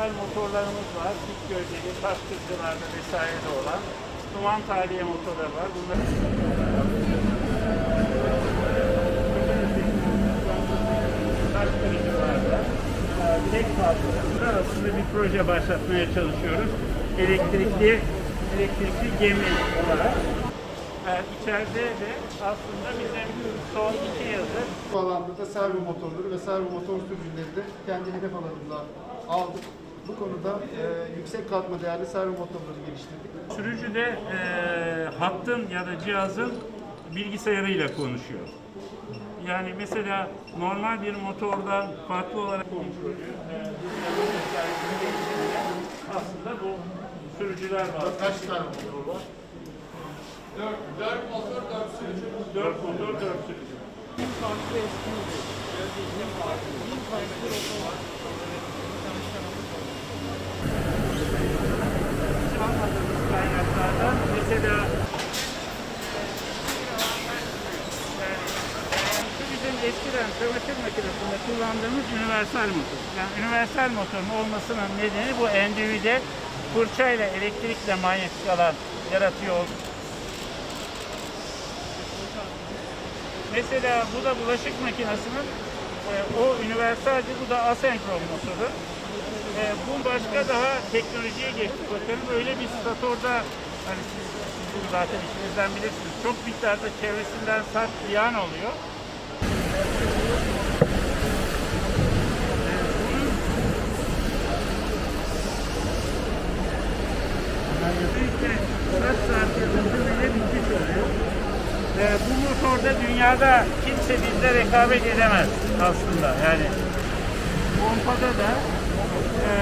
endüstriyel motorlarımız var. Dik gövdeli, taş kırıcılarda vesairede olan. Duman tahliye motorları var. Bunlar taş kırıcılarda, bilek parçalarında aslında bir proje başlatmaya çalışıyoruz. Elektrikli elektrikli gemi olarak. E, içeride de aslında bizim son iki yıldır Bu alanda da servo motorları ve servo motor sürücüleri de kendi hedef alanımıza aldık. Bu konuda e, yüksek katma değerli servo motorları geliştirdik. Sürücü de e, hattın ya da cihazın bilgisayarıyla konuşuyor. Yani mesela normal bir motordan farklı olarak kontrolü e, aslında bu sürücüler var. Kaç tane motor var? Dört motor, dört sürücü. Hiç almadığımız kaynaklardan mesela yani, şu bizim eskiden çamaşır makinesinde kullandığımız universal motor. Yani universal motorun olmasının nedeni bu endüvide fırçayla elektrikle manyetik alan yaratıyor olması. Mesela bu da bulaşık makinesinin e, o universaldi, bu da asenkron motoru. E, bu başka daha teknolojiye geçti. Bakın böyle bir statorda hani siz, siz zaten işinizden bilirsiniz. Çok miktarda çevresinden sert ziyan oluyor. Ve bu motorda dünyada kimse bizle rekabet edemez aslında. Yani pompada da e,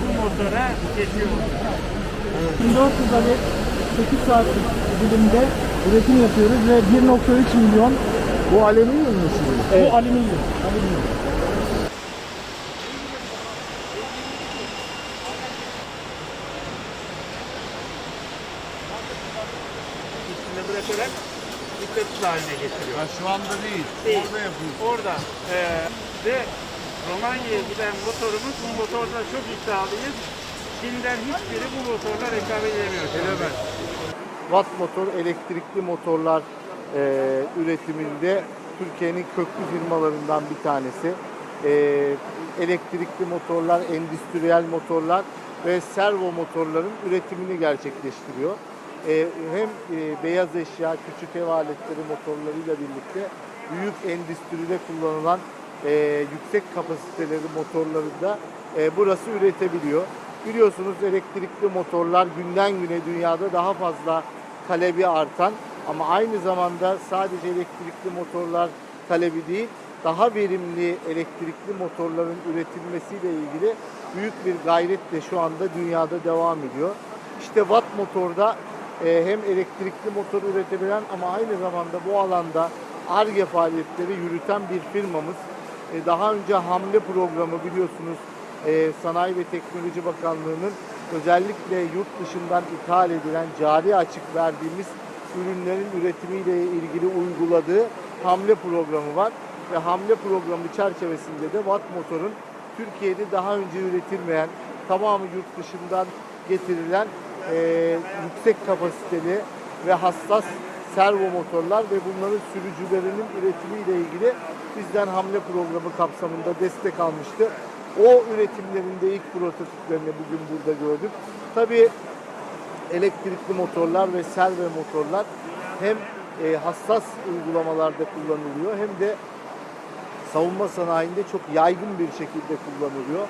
bu motora geçiyor. 1400 adet 8 saatlik dilimde üretim yapıyoruz ve 1.3 milyon Bu alüminyum mu şimdi? bu alüminyum. alüminyum. üstüne bırakarak dikkatsiz haline getiriyor. şu anda değil. Değil. Orada. E, ve Romanya'ya giden motorumuz bu motorda çok iddialıyız. Çin'den hiçbiri bu motorla rekabet edemiyor. Edemez. Watt motor elektrikli motorlar e, üretiminde Türkiye'nin köklü firmalarından bir tanesi. E, elektrikli motorlar, endüstriyel motorlar ve servo motorların üretimini gerçekleştiriyor. E, hem e, beyaz eşya, küçük ev aletleri motorlarıyla birlikte büyük endüstride kullanılan e, yüksek kapasiteleri motorları da e, burası üretebiliyor. Biliyorsunuz elektrikli motorlar günden güne dünyada daha fazla talebi artan ama aynı zamanda sadece elektrikli motorlar talebi değil, daha verimli elektrikli motorların üretilmesiyle ilgili büyük bir gayret de şu anda dünyada devam ediyor. İşte Watt Motor'da e, hem elektrikli motor üretebilen ama aynı zamanda bu alanda ARGE faaliyetleri yürüten bir firmamız. E, daha önce hamle programı biliyorsunuz e, Sanayi ve Teknoloji Bakanlığı'nın özellikle yurt dışından ithal edilen cari açık verdiğimiz ürünlerin üretimiyle ilgili uyguladığı hamle programı var. Ve hamle programı çerçevesinde de Watt Motor'un Türkiye'de daha önce üretilmeyen, tamamı yurt dışından getirilen e, yüksek kapasiteli ve hassas servo motorlar ve bunların sürücülerinin üretimiyle ilgili bizden hamle programı kapsamında destek almıştı. O üretimlerinde ilk prototiplerini bugün burada gördük. Tabii elektrikli motorlar ve servo motorlar hem e, hassas uygulamalarda kullanılıyor hem de savunma sanayinde çok yaygın bir şekilde kullanılıyor.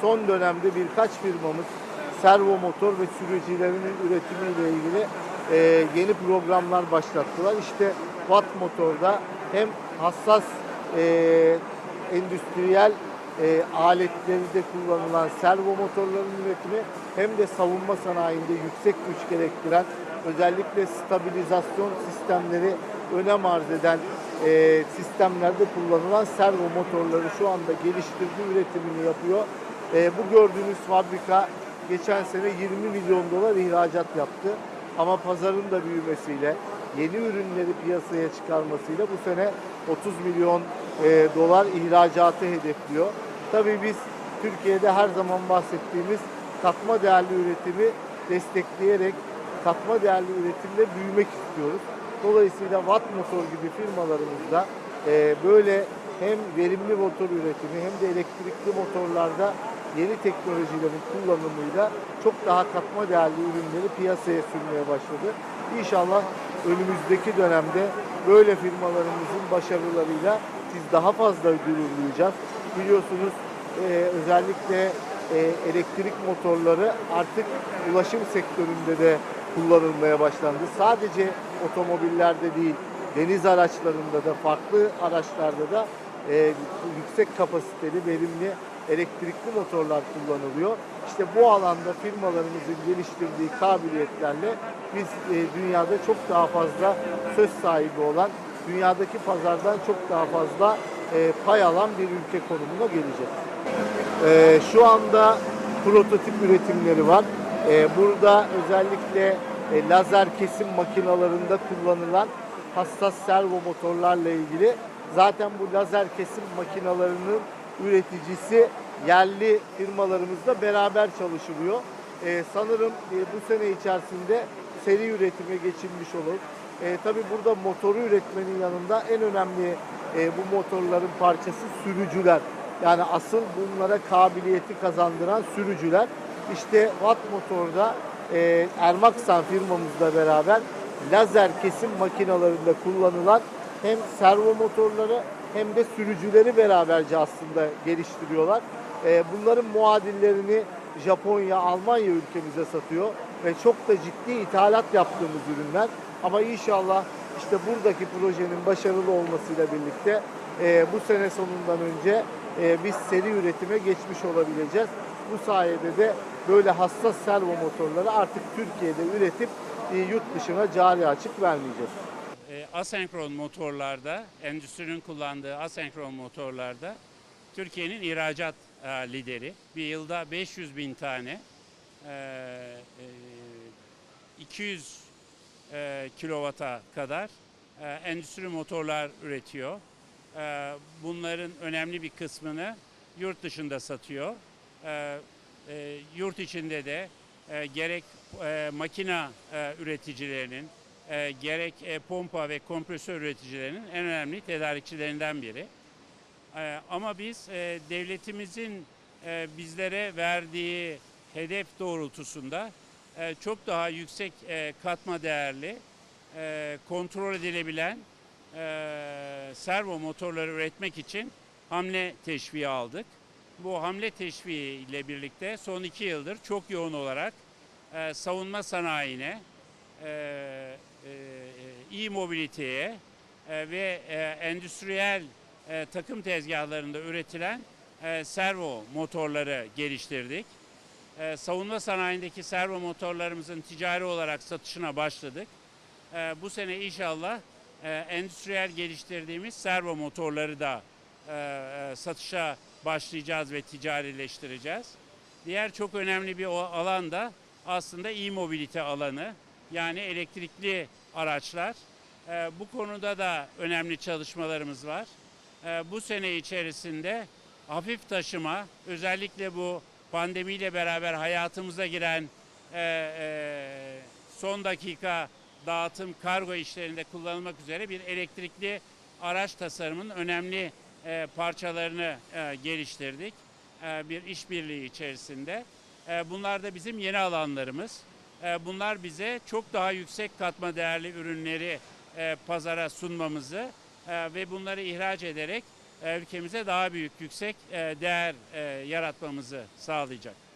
Son dönemde birkaç firmamız servo motor ve sürücülerinin üretimiyle ilgili e, yeni programlar başlattılar. İşte Watt Motor'da hem hassas e, endüstriyel e, aletlerinde kullanılan servo motorların üretimi hem de savunma sanayinde yüksek güç gerektiren özellikle stabilizasyon sistemleri önem arz eden e, sistemlerde kullanılan servo motorları şu anda geliştirdiği üretimini yapıyor. E, bu gördüğünüz fabrika geçen sene 20 milyon dolar ihracat yaptı. Ama pazarın da büyümesiyle, yeni ürünleri piyasaya çıkarmasıyla bu sene 30 milyon e, dolar ihracatı hedefliyor. Tabii biz Türkiye'de her zaman bahsettiğimiz katma değerli üretimi destekleyerek katma değerli üretimde büyümek istiyoruz. Dolayısıyla Watt Motor gibi firmalarımızda e, böyle hem verimli motor üretimi hem de elektrikli motorlarda yeni teknolojilerin kullanımıyla çok daha katma değerli ürünleri piyasaya sürmeye başladı. İnşallah önümüzdeki dönemde böyle firmalarımızın başarılarıyla biz daha fazla gurur duyacağız. Biliyorsunuz e, özellikle e, elektrik motorları artık ulaşım sektöründe de kullanılmaya başlandı. Sadece otomobillerde değil, deniz araçlarında da, farklı araçlarda da e, yüksek kapasiteli, verimli elektrikli motorlar kullanılıyor. İşte bu alanda firmalarımızın geliştirdiği kabiliyetlerle biz e, dünyada çok daha fazla söz sahibi olan, dünyadaki pazardan çok daha fazla e, pay alan bir ülke konumuna geleceğiz. E, şu anda prototip üretimleri var. Burada özellikle lazer kesim makinalarında kullanılan hassas servo motorlarla ilgili zaten bu lazer kesim makinalarının üreticisi yerli firmalarımızla beraber çalışılıyor. E, sanırım e, bu sene içerisinde seri üretime geçilmiş olur. E, tabii burada motoru üretmenin yanında en önemli e, bu motorların parçası sürücüler. Yani asıl bunlara kabiliyeti kazandıran sürücüler. İşte Watt Motor'da e, Ermaksan firmamızla beraber lazer kesim makinalarında kullanılan hem servo motorları hem de sürücüleri beraberce aslında geliştiriyorlar. E, bunların muadillerini Japonya, Almanya ülkemize satıyor ve çok da ciddi ithalat yaptığımız ürünler. Ama inşallah işte buradaki projenin başarılı olmasıyla birlikte e, bu sene sonundan önce e, biz seri üretime geçmiş olabileceğiz. Bu sayede de böyle hassas servo motorları artık Türkiye'de üretip e, yurt dışına cari açık vermeyeceğiz. Asenkron motorlarda, endüstrinin kullandığı asenkron motorlarda Türkiye'nin ihracat e, lideri. Bir yılda 500 bin tane, e, e, 200 e, kilovata kadar e, endüstri motorlar üretiyor. E, bunların önemli bir kısmını yurt dışında satıyor. E, e, yurt içinde de e, gerek e, makina e, üreticilerinin, e, gerek e, pompa ve kompresör üreticilerinin en önemli tedarikçilerinden biri. E, ama biz e, devletimizin e, bizlere verdiği hedef doğrultusunda e, çok daha yüksek e, katma değerli, e, kontrol edilebilen e, servo motorları üretmek için hamle teşviği aldık. Bu hamle teşviği ile birlikte son iki yıldır çok yoğun olarak e, savunma sanayine, e, e, iyi mobiliteye e, ve e, endüstriyel e, takım tezgahlarında üretilen e, servo motorları geliştirdik. E, savunma sanayindeki servo motorlarımızın ticari olarak satışına başladık. E, bu sene inşallah e, endüstriyel geliştirdiğimiz servo motorları da e, e, satışa başlayacağız ve ticarileştireceğiz. Diğer çok önemli bir alan da aslında e-mobilite alanı. Yani elektrikli araçlar. E, bu konuda da önemli çalışmalarımız var. E, bu sene içerisinde hafif taşıma, özellikle bu pandemiyle beraber hayatımıza giren e, e, son dakika dağıtım kargo işlerinde kullanılmak üzere bir elektrikli araç tasarımının önemli e, parçalarını e, geliştirdik. E, bir işbirliği içerisinde. E, bunlar da bizim yeni alanlarımız. E, bunlar bize çok daha yüksek katma değerli ürünleri e, pazara sunmamızı e, ve bunları ihraç ederek ülkemize daha büyük yüksek değer yaratmamızı sağlayacak.